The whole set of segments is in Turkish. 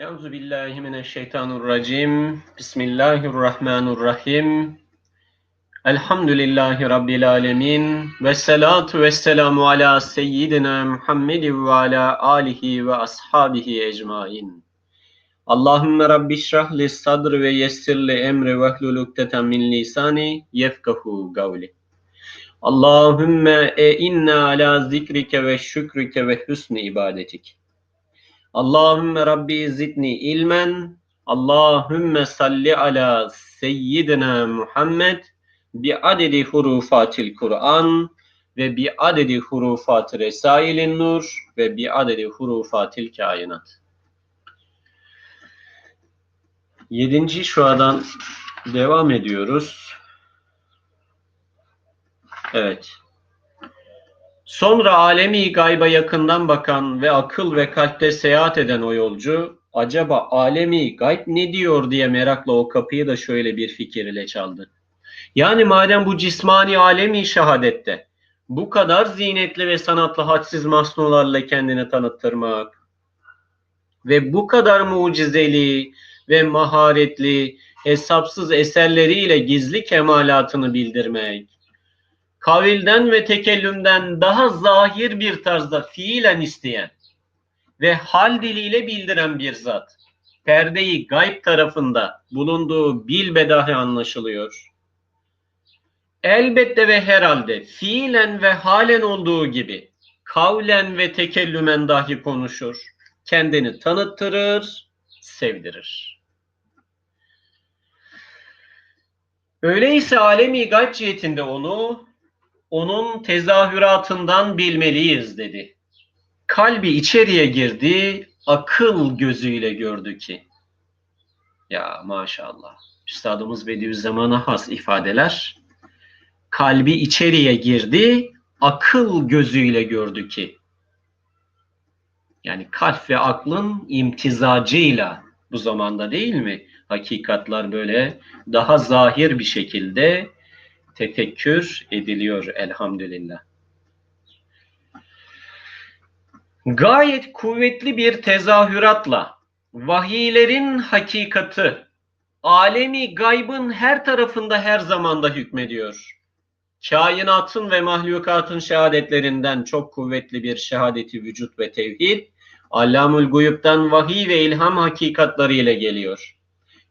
Euzu billahi mineşşeytanirracim. Bismillahirrahmanirrahim. Elhamdülillahi rabbil alamin ve salatu vesselamu ala seyyidina Muhammed ve ala alihi ve ashabihi ecmaîn. Allahümme rabbi şrah li sadr ve yessir li emri ve hlul ukdeten min lisani yefkahu gavli. Allahümme e inna ala zikrike ve şükrike ve husni ibadetik. Allahümme Rabbi zidni ilmen. Allahümme salli ala seyyidina Muhammed bi adedi hurufatil Kur'an ve bi adedi hurufat resailin nur ve bi adedi hurufatil kainat. Yedinci şuadan devam ediyoruz. Evet. Sonra alemi gayba yakından bakan ve akıl ve kalpte seyahat eden o yolcu, acaba alemi gayb ne diyor diye merakla o kapıyı da şöyle bir fikir ile çaldı. Yani madem bu cismani alemi şehadette, bu kadar zinetli ve sanatlı hadsiz masnularla kendini tanıttırmak ve bu kadar mucizeli ve maharetli, hesapsız eserleriyle gizli kemalatını bildirmek, kavilden ve tekellümden daha zahir bir tarzda fiilen isteyen ve hal diliyle bildiren bir zat. Perdeyi gayb tarafında bulunduğu bilbedahi anlaşılıyor. Elbette ve herhalde fiilen ve halen olduğu gibi kavlen ve tekellümen dahi konuşur. Kendini tanıttırır, sevdirir. Öyleyse alemi gayb cihetinde onu onun tezahüratından bilmeliyiz dedi. Kalbi içeriye girdi, akıl gözüyle gördü ki. Ya maşallah. Üstadımız Bediüzzaman'a has ifadeler. Kalbi içeriye girdi, akıl gözüyle gördü ki. Yani kalp ve aklın imtizacıyla bu zamanda değil mi? Hakikatlar böyle daha zahir bir şekilde tefekkür ediliyor elhamdülillah. Gayet kuvvetli bir tezahüratla vahiylerin hakikati alemi gaybın her tarafında her zamanda hükmediyor. Kainatın ve mahlukatın şehadetlerinden çok kuvvetli bir şehadeti vücut ve tevhid, Allamul Guyub'dan vahiy ve ilham hakikatları ile geliyor.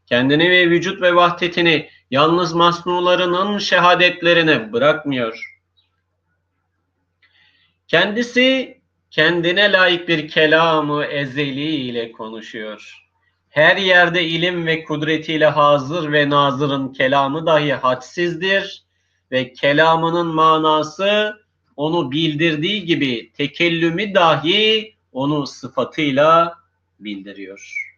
Kendini ve vücut ve vahdetini yalnız masnularının şehadetlerine bırakmıyor. Kendisi kendine layık bir kelamı ezeli ile konuşuyor. Her yerde ilim ve kudretiyle hazır ve nazırın kelamı dahi hadsizdir ve kelamının manası onu bildirdiği gibi tekellümü dahi onu sıfatıyla bildiriyor.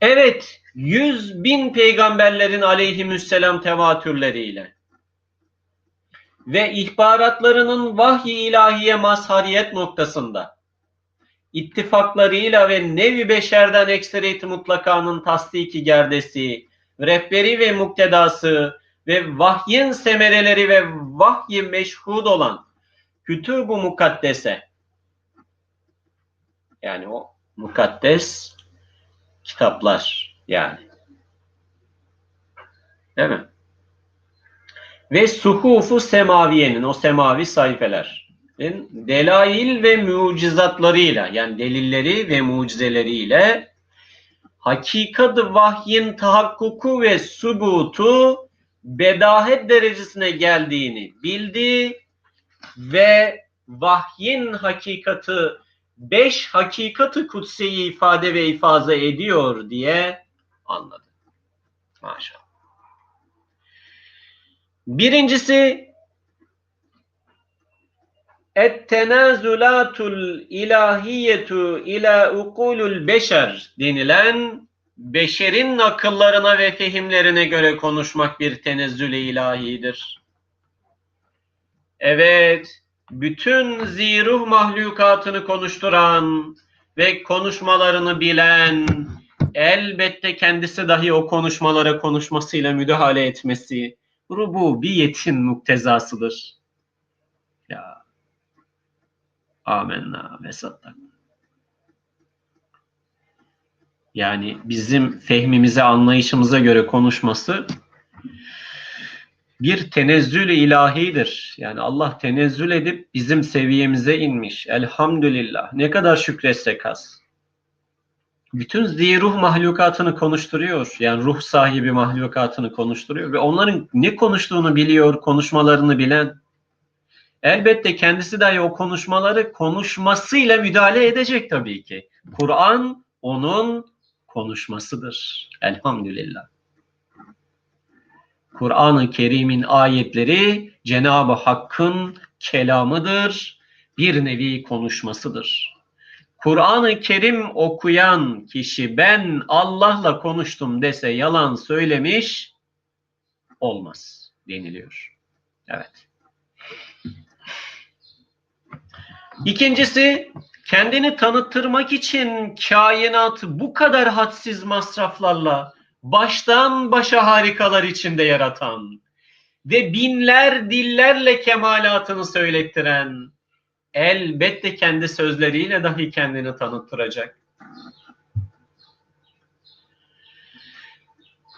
Evet, yüz bin peygamberlerin aleyhisselam tevatürleriyle ve ihbaratlarının vahiy ilahiye mazhariyet noktasında ittifaklarıyla ve nevi beşerden ekseriyeti mutlakanın tasdiki gerdesi, rehberi ve muktedası ve vahyin semereleri ve vahyi meşhud olan kütüb-u mukaddese yani o mukaddes kitaplar yani. Değil mi? Ve suhufu semaviyenin o semavi sayfeler delail ve mucizatlarıyla yani delilleri ve mucizeleriyle hakikat vahyin tahakkuku ve subutu bedahet derecesine geldiğini bildi ve vahyin hakikati beş hakikati kutsiyi ifade ve ifaze ediyor diye anladı. Maşallah. Birincisi Et-tenazulatul ilahiyetu ila ukulul beşer denilen beşerin akıllarına ve fehimlerine göre konuşmak bir tenezzül ilahidir. Evet, bütün ziruh mahlukatını konuşturan ve konuşmalarını bilen, elbette kendisi dahi o konuşmalara konuşmasıyla müdahale etmesi rububiyetin muktezasıdır. Ya Amenna ve sattak. Yani bizim fehmimize, anlayışımıza göre konuşması bir tenezzül ilahidir. Yani Allah tenezzül edip bizim seviyemize inmiş. Elhamdülillah. Ne kadar şükretsek az. Bütün ziruh mahlukatını konuşturuyor. Yani ruh sahibi mahlukatını konuşturuyor ve onların ne konuştuğunu biliyor, konuşmalarını bilen. Elbette kendisi dahi o konuşmaları konuşmasıyla müdahale edecek tabii ki. Kur'an onun konuşmasıdır. Elhamdülillah. Kur'an-ı Kerim'in ayetleri Cenab-ı Hakk'ın kelamıdır, bir nevi konuşmasıdır. Kur'an-ı Kerim okuyan kişi ben Allah'la konuştum dese yalan söylemiş olmaz deniliyor. Evet. İkincisi kendini tanıttırmak için kainatı bu kadar hadsiz masraflarla baştan başa harikalar içinde yaratan ve binler dillerle kemalatını söylettiren elbette kendi sözleriyle dahi kendini tanıttıracak.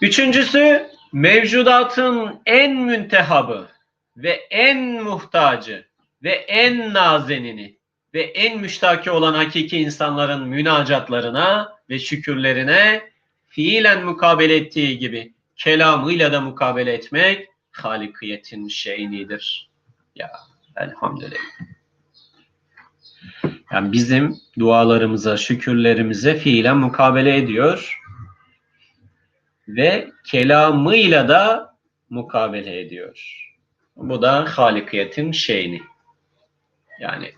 Üçüncüsü mevcudatın en müntehabı ve en muhtacı ve en nazenini ve en müştaki olan hakiki insanların münacatlarına ve şükürlerine fiilen mukabele ettiği gibi kelamıyla da mukabele etmek halikiyetin şeynidir. Ya elhamdülillah. Yani bizim dualarımıza, şükürlerimize fiilen mukabele ediyor ve kelamıyla da mukabele ediyor. Bu da halikiyetin şeyni. Yani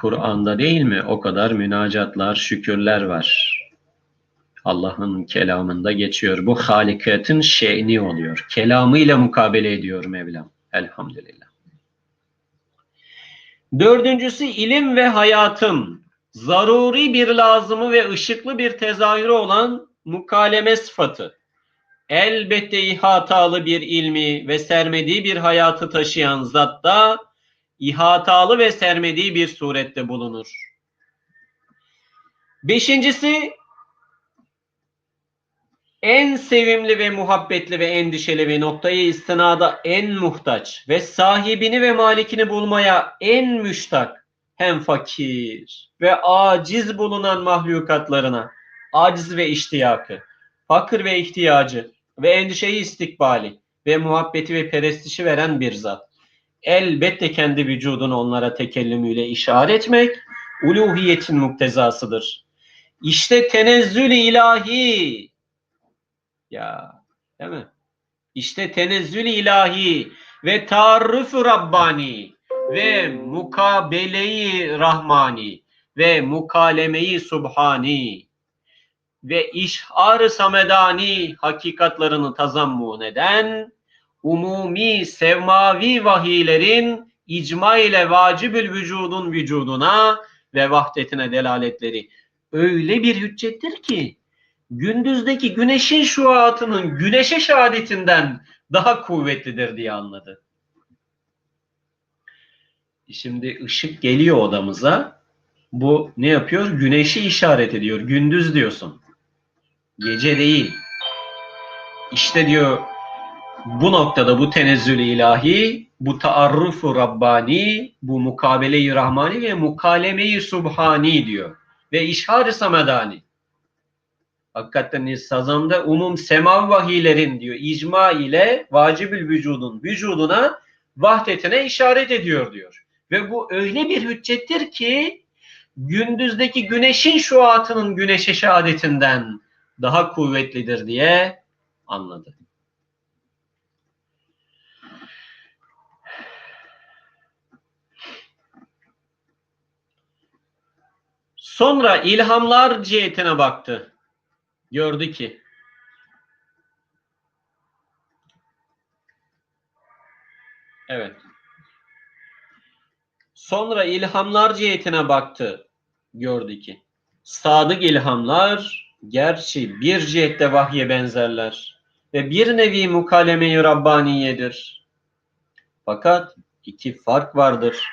Kur'an'da değil mi o kadar münacatlar, şükürler var. Allah'ın kelamında geçiyor. Bu halikatin şeyni oluyor. Kelamıyla mukabele ediyor Mevlam. Elhamdülillah. Dördüncüsü ilim ve hayatın zaruri bir lazımı ve ışıklı bir tezahürü olan mukaleme sıfatı. Elbette ihatalı bir ilmi ve sermediği bir hayatı taşıyan zatta ihatalı ve sermediği bir surette bulunur. Beşincisi en sevimli ve muhabbetli ve endişeli ve noktayı istinada en muhtaç ve sahibini ve malikini bulmaya en müştak hem fakir ve aciz bulunan mahlukatlarına aciz ve iştiyakı, fakir ve ihtiyacı ve endişeyi istikbali ve muhabbeti ve perestişi veren bir zat. Elbette kendi vücudunu onlara tekellümüyle işaret etmek uluhiyetin muktezasıdır. İşte tenezzül ilahi ya değil mi? İşte tenezzül ilahi ve taarrufu Rabbani ve mukabeleyi Rahmani ve mukalemeyi Subhani ve işhar samedani hakikatlarını tazammun eden umumi sevmavi vahiylerin icma ile vacibül vücudun vücuduna ve vahdetine delaletleri öyle bir hüccettir ki gündüzdeki güneşin şuatının güneşe şehadetinden daha kuvvetlidir diye anladı. Şimdi ışık geliyor odamıza. Bu ne yapıyor? Güneşi işaret ediyor. Gündüz diyorsun. Gece değil. İşte diyor bu noktada bu tenezzül ilahi, bu taarrufu Rabbani, bu mukabele-i Rahmani ve mukalemeyi Subhani diyor. Ve işhar-ı Samedani. Hakikaten sazanda umum semav vahiylerin diyor icma ile vacibül vücudun vücuduna vahdetine işaret ediyor diyor. Ve bu öyle bir hüccettir ki gündüzdeki güneşin şuatının güneşe şehadetinden daha kuvvetlidir diye anladı. Sonra ilhamlar cihetine baktı. Gördü ki Evet. Sonra ilhamlar cihetine baktı. Gördü ki sadık ilhamlar gerçi bir cihette vahye benzerler ve bir nevi mukaleme-i Rabbaniyedir. Fakat iki fark vardır.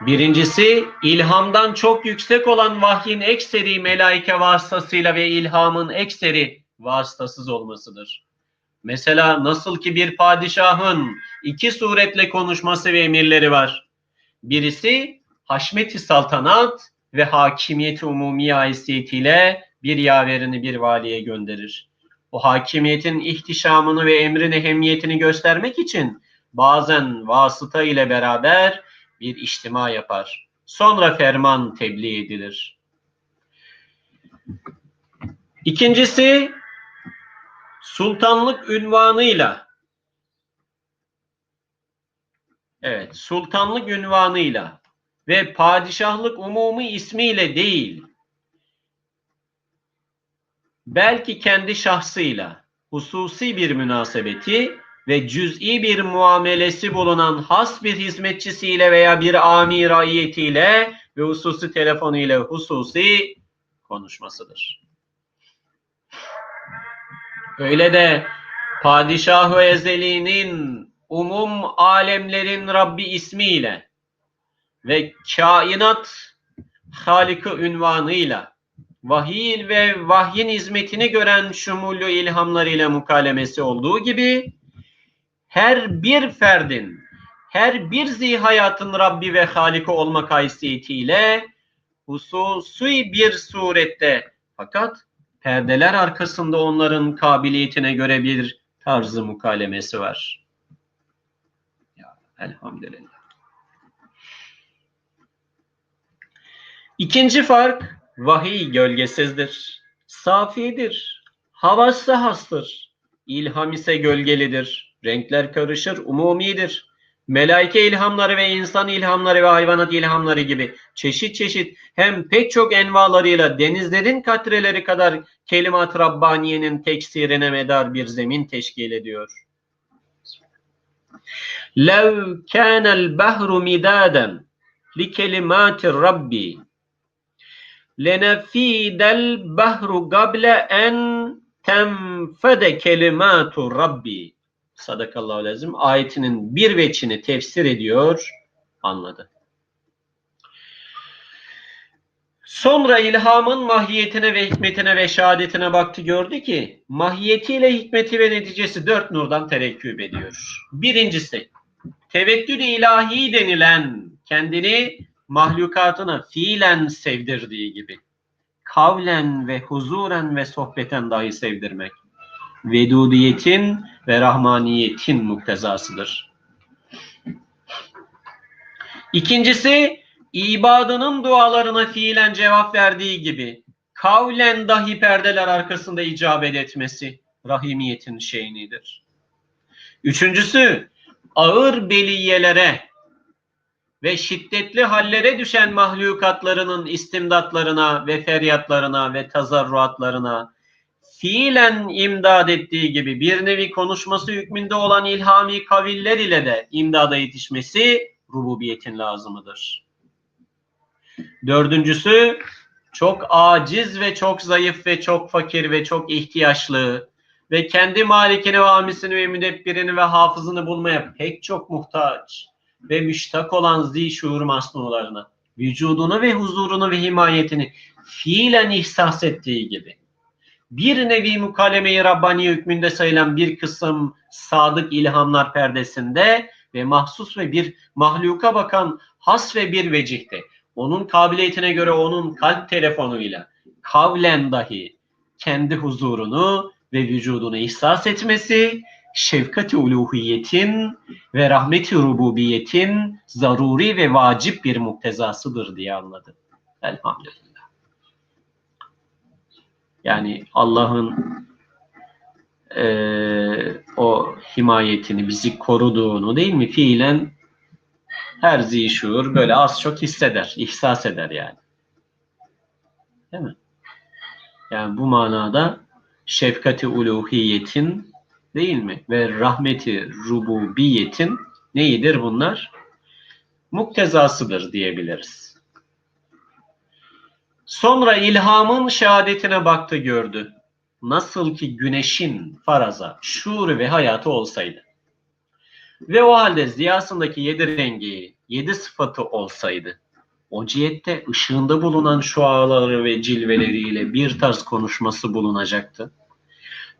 Birincisi ilhamdan çok yüksek olan vahyin ekseri melaike vasıtasıyla ve ilhamın ekseri vasıtasız olmasıdır. Mesela nasıl ki bir padişahın iki suretle konuşması ve emirleri var. Birisi haşmeti saltanat ve hakimiyeti umumiye haysiyetiyle bir yaverini bir valiye gönderir. O hakimiyetin ihtişamını ve emrin ehemmiyetini göstermek için bazen vasıta ile beraber bir içtima yapar. Sonra ferman tebliğ edilir. İkincisi sultanlık ünvanıyla Evet, sultanlık ünvanıyla ve padişahlık umumi ismiyle değil, belki kendi şahsıyla hususi bir münasebeti ve cüz'i bir muamelesi bulunan has bir hizmetçisiyle veya bir amir raiyetiyle ve hususi telefonuyla hususi konuşmasıdır. Öyle de Padişah-ı Ezeli'nin umum alemlerin Rabbi ismiyle ve kainat Halikı ünvanıyla vahiy ve vahyin hizmetini gören şumullü ilhamlarıyla mukalemesi olduğu gibi her bir ferdin, her bir zihayatın Rabbi ve Haliki olmak haysiyetiyle hususi bir surette fakat perdeler arkasında onların kabiliyetine göre bir tarzı mukalemesi var. Ya, elhamdülillah. İkinci fark vahiy gölgesizdir. Safidir. Havası hastır. İlham ise gölgelidir. Renkler karışır, umumidir. Melaike ilhamları ve insan ilhamları ve hayvanat ilhamları gibi çeşit çeşit hem pek çok envalarıyla denizlerin katreleri kadar kelimat Rabbaniye'nin teksirine medar bir zemin teşkil ediyor. لَوْ كَانَ الْبَحْرُ مِدَادًا لِكَلِمَاتِ رَبِّي لَنَفِيدَ الْبَحْرُ قَبْلَ اَنْ تَنْفَدَ كَلِمَاتُ رَبِّي Sadakallahu lazım. Ayetinin bir veçini tefsir ediyor, anladı. Sonra ilhamın mahiyetine ve hikmetine ve şehadetine baktı gördü ki mahiyetiyle hikmeti ve neticesi dört nurdan terekküp ediyor. Birincisi tevekkül ilahi denilen kendini mahlukatına fiilen sevdirdiği gibi kavlen ve huzuren ve sohbeten dahi sevdirmek vedudiyetin ve rahmaniyetin muktezasıdır. İkincisi ibadının dualarına fiilen cevap verdiği gibi kavlen dahi perdeler arkasında icabet etmesi rahimiyetin şeyinidir. Üçüncüsü ağır beliyelere ve şiddetli hallere düşen mahlukatlarının istimdatlarına ve feryatlarına ve tazarruatlarına fiilen imdad ettiği gibi bir nevi konuşması hükmünde olan ilhami kaviller ile de imdada yetişmesi rububiyetin lazımıdır. Dördüncüsü çok aciz ve çok zayıf ve çok fakir ve çok ihtiyaçlı ve kendi malikini ve amisini ve müdebbirini ve hafızını bulmaya pek çok muhtaç ve müştak olan zi şuur masnularına vücudunu ve huzurunu ve himayetini fiilen ihsas ettiği gibi bir nevi mukalemeyi Rabbani hükmünde sayılan bir kısım sadık ilhamlar perdesinde ve mahsus ve bir mahluka bakan has ve bir vecihte onun kabiliyetine göre onun kalp telefonuyla kavlen dahi kendi huzurunu ve vücudunu ihsas etmesi şefkati uluhiyetin ve rahmeti rububiyetin zaruri ve vacip bir muktezasıdır diye anladı. Elhamdülillah. Yani Allah'ın e, o himayetini, bizi koruduğunu değil mi? Fiilen her zişur böyle az çok hisseder, ihsas eder yani. Değil mi? Yani bu manada şefkati uluhiyetin değil mi? Ve rahmeti rububiyetin neyidir bunlar? Muktezasıdır diyebiliriz. Sonra ilhamın şehadetine baktı gördü. Nasıl ki güneşin faraza, şuuru ve hayatı olsaydı. Ve o halde ziyasındaki yedi rengi, yedi sıfatı olsaydı o cihette ışığında bulunan şuaları ve cilveleriyle bir tarz konuşması bulunacaktı.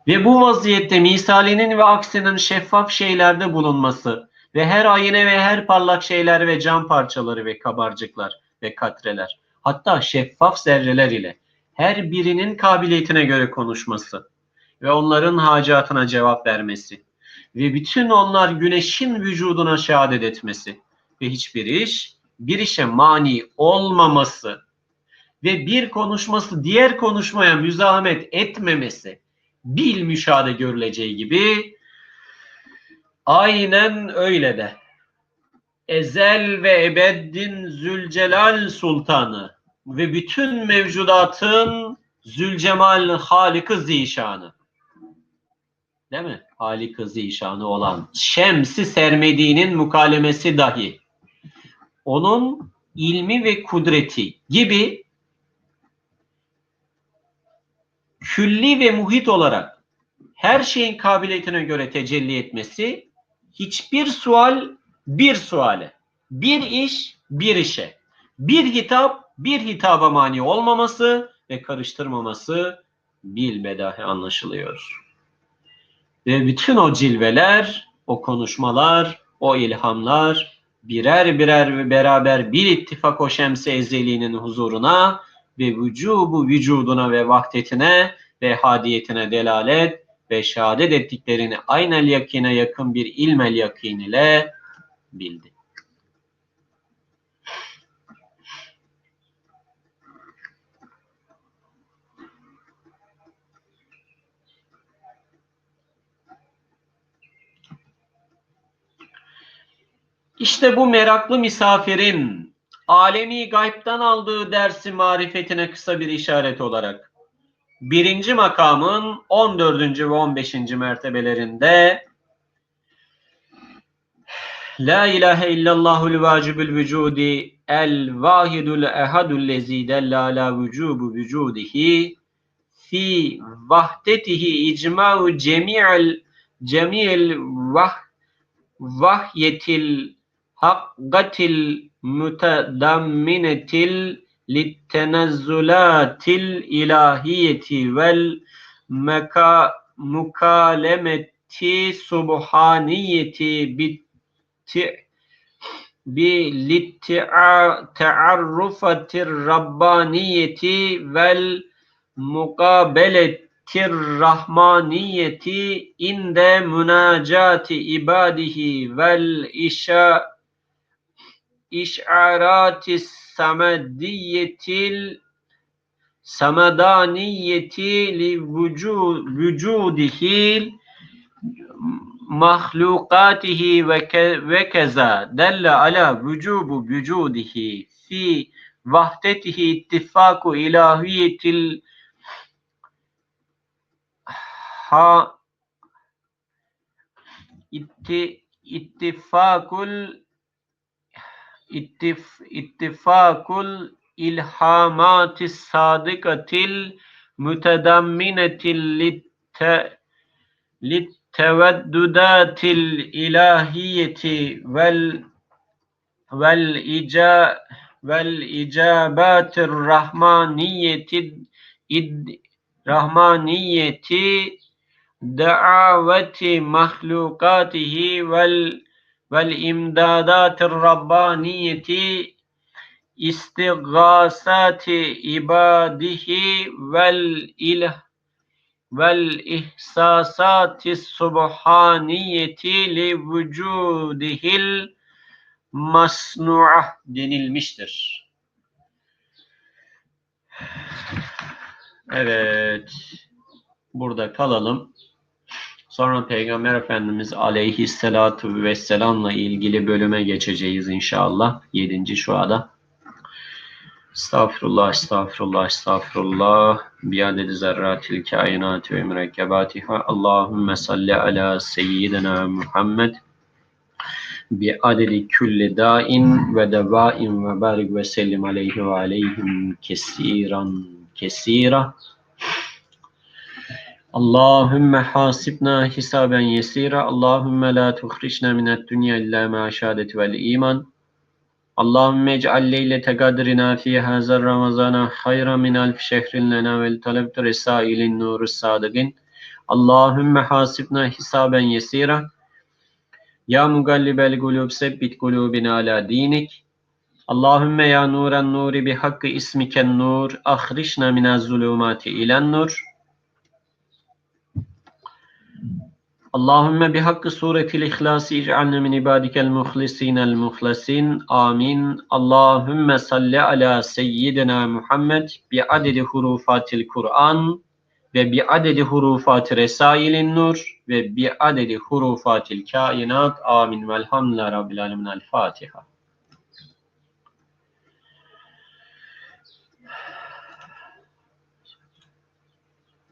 Ve bu vaziyette misalinin ve aksinin şeffaf şeylerde bulunması ve her ayine ve her parlak şeyler ve cam parçaları ve kabarcıklar ve katreler hatta şeffaf zerreler ile her birinin kabiliyetine göre konuşması ve onların hacatına cevap vermesi ve bütün onlar güneşin vücuduna şehadet etmesi ve hiçbir iş bir işe mani olmaması ve bir konuşması diğer konuşmaya müzahamet etmemesi bil müşahede görüleceği gibi aynen öyle de ezel ve ebeddin Zülcelal Sultanı ve bütün mevcudatın Zülcemal Halık-ı Zişanı değil mi? Halik-ı Zişanı olan Şems-i Sermedi'nin mukalemesi dahi onun ilmi ve kudreti gibi külli ve muhit olarak her şeyin kabiliyetine göre tecelli etmesi hiçbir sual bir suale, bir iş bir işe, bir hitap bir hitaba mani olmaması ve karıştırmaması bilbedahi anlaşılıyor. Ve bütün o cilveler, o konuşmalar, o ilhamlar birer birer ve beraber bir ittifak o şems-i ezeliğinin huzuruna ve vücubu vücuduna ve vahdetine ve hadiyetine delalet ve şehadet ettiklerini aynel yakine yakın bir ilmel yakin ile bildi. İşte bu meraklı misafirin alemi gaybtan aldığı dersi marifetine kısa bir işaret olarak birinci makamın 14. ve 15. mertebelerinde La ilahe illallahul vacibül vücudi el vahidul ehadul lezi della ala vücubu vücudihi fi vahdetihi icma'u cemi'el cemi'el vah vahyetil hakkatil mütedamminetil littenezzulatil ilahiyeti vel meka mukalemeti subhaniyeti litti bi litti taarrufatir rabbaniyeti vel mukabeletir rahmaniyeti inde münacati ibadihi vel işa işaratis samediyetil samedaniyeti li vücudihil mahlukatihi ve, ve keza delle ala vücubu vücudihi fi vahdetihi ittifaku ilahiyetil ha itti, ittifakul ittif, ittifakul ilhamatis sadikatil mütedamminetil litte, litte vel icabatir rahmaniyeti id rahmaniyeti daveti mahlukatihi vel vel imdadatir rabbaniyeti istigasati ibadihi vel ilah vel ihsasati subhaniyeti li vücudihil masnu'ah denilmiştir. Evet. Burada kalalım. Sonra Peygamber Efendimiz aleyhissalatu vesselamla ilgili bölüme geçeceğiz inşallah. Yedinci şuada. Estağfurullah, estağfurullah, estağfurullah. Biadedi zerratil kainat ve mürekkebatiha. Allahümme salli ala seyyidina Muhammed. Bi adedi külli dain ve devain ve barik ve sellim aleyhi ve aleyhim kesiran kesira. Allahümme hasibna hisaben yesira. Allahümme la tuhrişna minet dünya illa ma şehadet vel iman. Allahümme ec'al leylete kadrina fi hazar ramazana hayra min alf şehrin lena vel talebtu resailin nuru sadıgin. Allahümme hasibna hisaben yesira. Ya mugallibel gulub sebbit gulubina ala dinik. Allahümme ya nuran nuri bi hakkı ismiken nur. Ahrişna minaz zulumati ilen nur. Allahümme bi hakkı suretil ihlasi ic'alne min ibadikel muhlisinel muhlasin. Amin. Allahümme salli ala seyyidina Muhammed bi adedi hurufatil Kur'an ve bi adedi hurufati resailin nur ve bi adedi hurufatil kainat. Amin. Velhamdülillahi Rabbil alemin. El Fatiha.